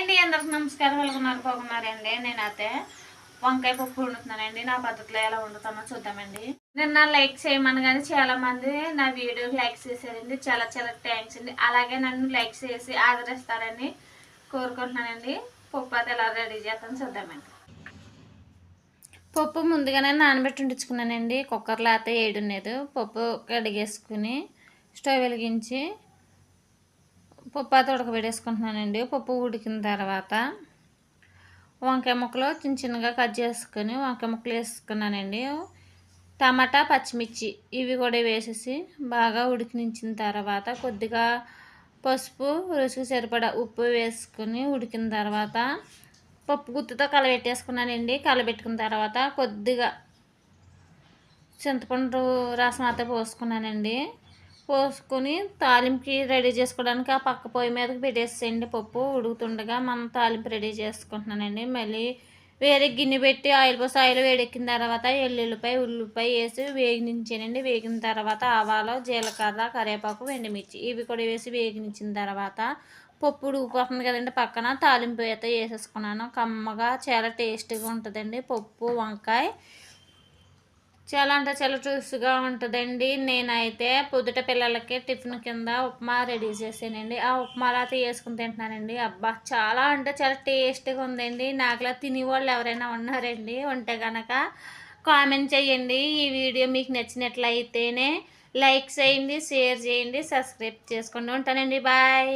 అండి అందరికి నమస్కారం వెళ్తున్నారు బాగున్నారండి. నేనైతే వంకాయ పప్పు వండుతున్నానండి. నా పద్ధతిలో ఎలా వండుతామో చూద్దామండి. నిన్న లైక్ చేయమని కానీ చాలా మంది నా వీడియోకి లైక్ చేశారండి. చాలా చాలా థ్యాంక్స్ అండి. అలాగే నన్ను లైక్ చేసి ఆదరిస్తారని కోరుకుంటున్నానండి. పప్పు అయితే ఎలా రెడీ చేస్తాను చూద్దామండి. పప్పు ముందుగానే నానబెట్టి ఉండించుకున్నానండి. కుక్కర్లో అయితే ఏడున్నది పప్పు కడిగేసుకుని స్టవ్ వెలిగించి పప్పు అయితే ఉడకబెట్టేసుకుంటున్నానండి పప్పు ఉడికిన తర్వాత వంకాయ ముక్కలు చిన్న చిన్నగా కట్ చేసుకొని వంకాయ ముక్కలు వేసుకున్నానండి. టమాటా పచ్చిమిర్చి ఇవి కూడా వేసేసి బాగా ఉడికించిన తర్వాత కొద్దిగా పసుపు రుచికి సరిపడా ఉప్పు వేసుకుని ఉడికిన తర్వాత పప్పు గుత్తుతో కలబెట్టేసుకున్నానండి. కలబెట్టుకున్న తర్వాత కొద్దిగా చింతపండు రసం అయితే పోసుకున్నానండి. పోసుకొని తాలింపుకి రెడీ చేసుకోవడానికి ఆ పక్క పొయ్యి మీదకి పెట్టేసేయండి. పప్పు ఉడుకుతుండగా మనం తాలింపు రెడీ చేసుకుంటున్నానండి. మళ్ళీ వేరే గిన్నె పెట్టి ఆయిల్ పోసి ఆయిల్ వేడెక్కిన తర్వాత ఎల్లుల్లిపాయ ఉల్లిపాయ వేసి వేగించానండి వేగిన తర్వాత ఆవాలు జీలకర్ర కరివేపాకు ఎండుమిర్చి ఇవి కూడా వేసి వేగించిన తర్వాత పప్పు ఉడికిపోతుంది కదండి. పక్కన తాలింపు అయితే వేసేసుకున్నాను. కమ్మగా చాలా టేస్టీగా ఉంటుందండి. పప్పు వంకాయ చాలా అంటే చాలా రుచిగా ఉంటుందండి. నేనైతే పొద్దుట పిల్లలకి టిఫిన్ కింద ఉప్మా రెడీ చేసానండి ఆ ఉప్మా అయితే వేసుకుని తింటున్నానండి. అబ్బా! చాలా అంటే చాలా టేస్ట్గా ఉందండి. నాకులా తినేవాళ్ళు ఎవరైనా ఉన్నారండి ఉంటే కనుక కామెంట్ చేయండి. ఈ వీడియో మీకు నచ్చినట్లయితేనే లైక్ చేయండి షేర్ చేయండి సబ్స్క్రైబ్ చేసుకోండి. ఉంటానండి. బాయ్!